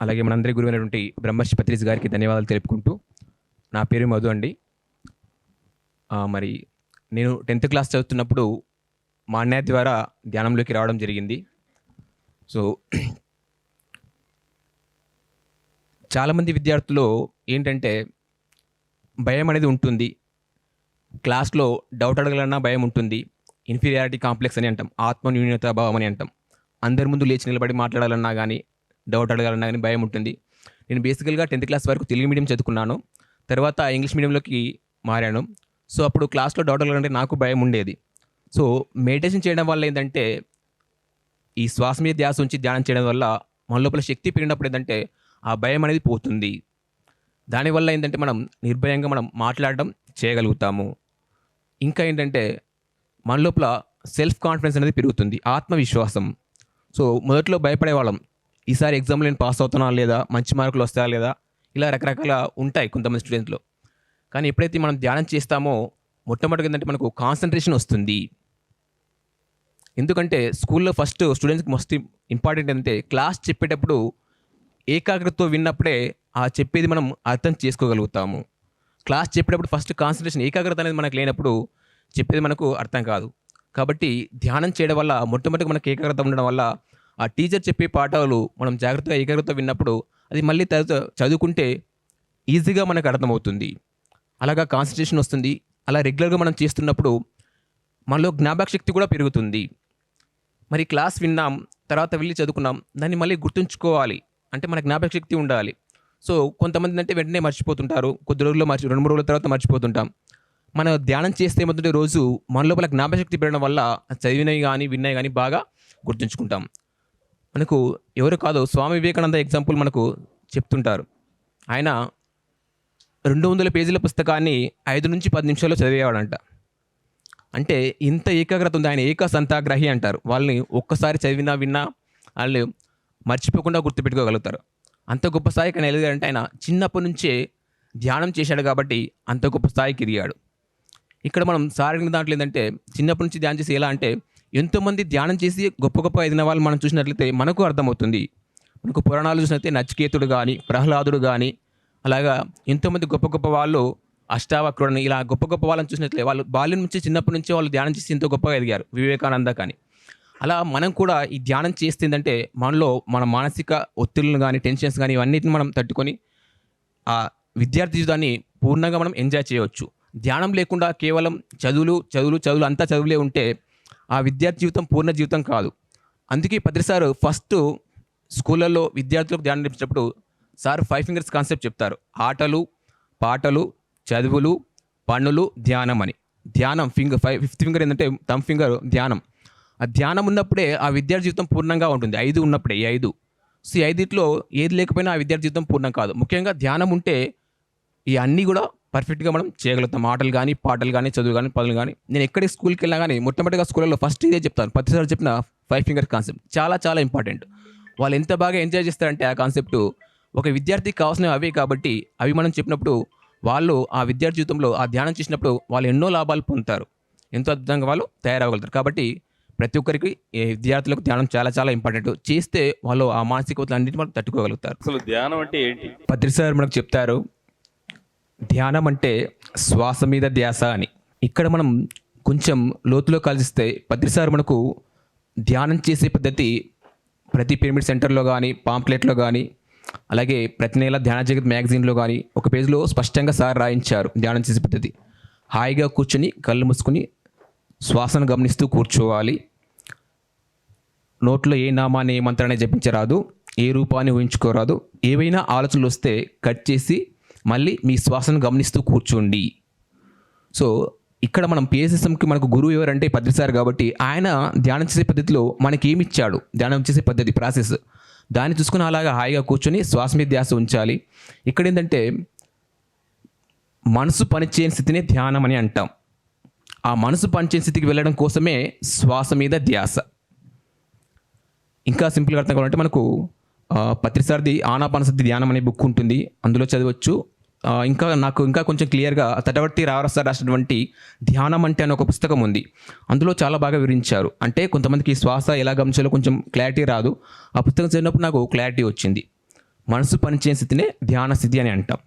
అలాగే మనందరి గురువైనటువంటి బ్రహ్మర్షి పత్రిజ్ గారికి ధన్యవాదాలు తెలుపుకుంటూ నా పేరు మధు అండి. మరి నేను టెన్త్ క్లాస్ చదువుతున్నప్పుడు మా అన్నయ్య ద్వారా ధ్యానంలోకి రావడం జరిగింది. సో చాలామంది విద్యార్థులు ఏంటంటే భయం అనేది ఉంటుంది. క్లాస్లో డౌట్ అడగాలన్నా భయం ఉంటుంది. ఇన్ఫీరియారిటీ కాంప్లెక్స్ అని అంటాం. ఆత్మ న్యూనత భావం అని అంటాం. అందరి ముందు లేచి నిలబడి మాట్లాడాలన్నా కానీ డౌట్ అడగాలన్నా కానీ భయం ఉంటుంది. నేను బేసికల్గా టెన్త్ క్లాస్ వరకు తెలుగు మీడియం చదువుకున్నాను. తర్వాత ఇంగ్లీష్ మీడియంలోకి మారాను. సో అప్పుడు క్లాస్లో డౌట్ అడగాలంటే నాకు భయం ఉండేది. సో మెడిటేషన్ చేయడం వల్ల ఏంటంటే ఈ శ్వాస మీద ధ్యాస ఉంచి ధ్యానం చేయడం వల్ల మన లోపల శక్తి పెరిగినప్పుడు ఏంటంటే ఆ భయం అనేది పోతుంది. దానివల్ల ఏంటంటే మనం నిర్భయంగా మనం మాట్లాడడం చేయగలుగుతాము. ఇంకా ఏంటంటే మన లోపల సెల్ఫ్ కాన్ఫిడెన్స్ అనేది పెరుగుతుంది. ఆత్మవిశ్వాసం. సో మొదట్లో భయపడేవాళ్ళం. ఈసారి ఎగ్జామ్లో నేను పాస్ అవుతున్నా లేదా? మంచి మార్కులు వస్తాయా లేదా? ఇలా రకరకాల ఉంటాయి కొంతమంది స్టూడెంట్స్లో కానీ ఎప్పుడైతే మనం ధ్యానం చేస్తామో మొట్టమొదటి ఏంటంటే మనకు కాన్సన్ట్రేషన్ వస్తుంది. ఎందుకంటే స్కూల్లో ఫస్ట్ స్టూడెంట్స్కి మస్ట్ ఇంపార్టెంట్ ఏంటంటే క్లాస్ చెప్పేటప్పుడు ఏకాగ్రతతో విన్నప్పుడే ఆ చెప్పేది మనం అర్థం చేసుకోగలుగుతాము. క్లాస్ చెప్పేటప్పుడు ఫస్ట్ కాన్సన్ట్రేషన్ ఏకాగ్రత అనేది మనకు లేనప్పుడు చెప్పేది మనకు అర్థం కాదు. కాబట్టి ధ్యానం చేయడం వల్ల మొట్టమొదటి మనకు ఏకాగ్రత ఉండడం వల్ల ఆ టీచర్ చెప్పే పాఠాలు మనం జాగ్రత్తగా ఏకాగ్రత విన్నప్పుడు అది మళ్ళీ తర్వాత చదువుకుంటే ఈజీగా మనకు అర్థమవుతుంది. అలాగా కాన్సన్ట్రేషన్ వస్తుంది. అలా రెగ్యులర్గా మనం చేస్తున్నప్పుడు మనలో జ్ఞాపక శక్తి కూడా పెరుగుతుంది. మరి క్లాస్ విన్నాం తర్వాత వెళ్ళి చదువుకున్నాం దాన్ని మళ్ళీ గుర్తుంచుకోవాలి. అంటే మన జ్ఞాపక శక్తి ఉండాలి. సో కొంతమంది అంటే వెంటనే మర్చిపోతుంటారు. కొద్ది రోజుల్లో మర్చి రెండు మూడు రోజుల తర్వాత మర్చిపోతుంటాం. మనం ధ్యానం చేస్తే ఏమవుతుంటే రోజు మన లోపల జ్ఞాపక శక్తి పెరగడం వల్ల చదివినవి కానీ విన్నవి కానీ బాగా గుర్తుంచుకుంటాం. మనకు ఎవరు కాదు స్వామి వివేకానంద ఎగ్జాంపుల్ మనకు చెప్తుంటారు. ఆయన రెండు వందల పేజీల పుస్తకాన్ని ఐదు నుంచి పది నిమిషాల్లో చదివేవాడంట. అంటే ఇంత ఏకాగ్రత ఉంది ఆయన ఏక సంతాగ్రహి అంటారు. వాళ్ళని ఒక్కసారి చదివినా విన్నా వాళ్ళు మర్చిపోకుండా గుర్తుపెట్టుకోగలుగుతారు. అంత గొప్ప స్థాయికి ఆయన ఎదిగారంటే ఆయన చిన్నప్పటి నుంచే ధ్యానం చేశాడు కాబట్టి అంత గొప్ప స్థాయికి ఎదిగాడు. ఇక్కడ మనం సారిన దాంట్లో ఏంటంటే చిన్నప్పటి నుంచి ధ్యానం చేసి ఎలా అంటే ఎంతోమంది ధ్యానం చేసి గొప్ప గొప్ప ఎదిగిన వాళ్ళు మనం చూసినట్లయితే మనకు అర్థమవుతుంది. మనకు పురాణాలు చూసినట్లయితే నచికేతుడు కానీ ప్రహ్లాదుడు కానీ అలాగా ఎంతోమంది గొప్ప గొప్ప వాళ్ళు అష్టావక్రుడని ఇలా గొప్ప గొప్ప వాళ్ళని చూసినట్లే వాళ్ళు బాల్యం నుంచి చిన్నప్పటి నుంచి వాళ్ళు ధ్యానం చేసి ఎంతో గొప్పగా ఎదిగారు వివేకానంద కానీ అలా మనం కూడా ఈ ధ్యానం చేస్తుందంటే మనలో మన మానసిక ఒత్తిళ్ళను కానీ టెన్షన్స్ కానీ ఇవన్నిటిని మనం తట్టుకొని ఆ విద్యార్థి జీవితాన్ని పూర్ణంగా మనం ఎంజాయ్ చేయవచ్చు. ధ్యానం లేకుండా కేవలం చదువులు చదువులు చదువులు అంతా చదువులే ఉంటే ఆ విద్యార్థి జీవితం పూర్ణ జీవితం కాదు. అందుకే పత్రి సార్ ఫస్ట్ స్కూళ్ళల్లో విద్యార్థులకు ధ్యానం నేర్పించినప్పుడు సార్ ఫైవ్ ఫింగర్స్ కాన్సెప్ట్ చెప్తారు. ఆటలు పాటలు చదువులు పనులు ధ్యానం అని. ధ్యానం ఫింగర్ ఫైవ్ ఫిఫ్త్ ఫింగర్ ఏంటంటే తమ్ ఫింగర్ ధ్యానం. ఆ ధ్యానం ఉన్నప్పుడే ఆ విద్యార్థి జీవితం పూర్ణంగా ఉంటుంది. ఐదు ఉన్నప్పుడే ఈ ఐదు. సో ఈ ఐదిట్లో ఏది లేకపోయినా ఆ విద్యార్థి జీవితం పూర్ణం కాదు. ముఖ్యంగా ధ్యానం ఉంటే ఈ అన్నీ కూడా పర్ఫెక్ట్గా మనం చేయగలుగుతాం. ఆటలు కానీ పాటలు కానీ చదువు కానీ పనులు కానీ నేను ఎక్కడికి స్కూల్కి వెళ్ళినా కానీ మొట్టమొదటిగా స్కూల్లో ఫస్ట్ ఇదే చెప్తాను. ప్రతిసారి చెప్పిన ఫైవ్ ఫింగర్ కాన్సెప్ట్ చాలా చాలా ఇంపార్టెంట్. వాళ్ళు ఎంత బాగా ఎంజాయ్ చేస్తారంటే ఆ కాన్సెప్ట్. ఒక విద్యార్థికి కావాల్సినవి అవే కాబట్టి అవి మనం చెప్పినప్పుడు వాళ్ళు ఆ విద్యార్థి జీవితంలో ఆ ధ్యానం చేసినప్పుడు వాళ్ళు ఎన్నో లాభాలు పొందుతారు. ఎంతో అద్భుతంగా వాళ్ళు తయారవగలుగుతారు కాబట్టి ప్రతి ఒక్కరికి ఈ విద్యార్థులకు ధ్యానం చాలా చాలా ఇంపార్టెంట్. చేస్తే వాళ్ళు ఆ మానసిక అన్నింటిని మనం తట్టుకోగలుగుతారు. అసలు ధ్యానం అంటే ఏంటి? పత్రి సార్ మనకు చెప్తారు ధ్యానం అంటే శ్వాస మీద ధ్యాస అని. ఇక్కడ మనం కొంచెం లోతులో కలిస్తే ప్రతిసారి మనకు ధ్యానం చేసే పద్ధతి ప్రతి పిరమిడ్ సెంటర్లో కానీ పాంప్లెట్లో కానీ అలాగే ప్రతి నెల ధ్యాన జగత్ మ్యాగజైన్లో కానీ ఒక పేజ్లో స్పష్టంగా సార్ రాయించారు ధ్యానం చేసే పద్ధతి. హాయిగా కూర్చొని కళ్ళు మూసుకొని శ్వాసను గమనిస్తూ కూర్చోవాలి. నోట్లో ఏ నామాన్ని ఏ మంత్రాన్ని జపించరాదు ఏ రూపాన్ని ఊహించుకోరాదు ఏవైనా ఆలోచనలు వస్తే కట్ చేసి మళ్ళీ మీ శ్వాసను గమనిస్తూ కూర్చోండి. సో ఇక్కడ మనం పిఎస్ఎస్ఎంకి మనకు గురువు ఎవరంటే పద్రిసార్ కాబట్టి ఆయన ధ్యానం చేసే పద్ధతిలో మనకి ఏమి ఇచ్చాడు ధ్యానం చేసే పద్ధతి ప్రాసెస్. దాన్ని చూసుకుని అలాగా హాయిగా కూర్చొని శ్వాస మీద ధ్యాస ఉంచాలి. ఇక్కడ ఏంటంటే మనసు పనిచేయని స్థితినే ధ్యానం అని అంటాం. ఆ మనసు పనిచేయని స్థితికి వెళ్ళడం కోసమే శ్వాస మీద ధ్యాస. ఇంకా సింపుల్గా అర్థం కావాలంటే మనకు పత్రిసారిది ఆనాపానసతి ధ్యానం అనే బుక్ ఉంటుంది. అందులో చదవచ్చు. ఇంకా నాకు ఇంకా కొంచెం క్లియర్గా తటవర్తి రావరస రాసినటువంటి ధ్యానం అంటే అనే ఒక పుస్తకం ఉంది. అందులో చాలా బాగా వివరించారు. అంటే కొంతమందికి శ్వాస ఎలా గమనించాలో కొంచెం క్లారిటీ రాదు. ఆ పుస్తకం చదివినప్పుడు నాకు క్లారిటీ వచ్చింది. మనసు పనిచేసే స్థితినే ధ్యాన స్థితి అని అంటాం.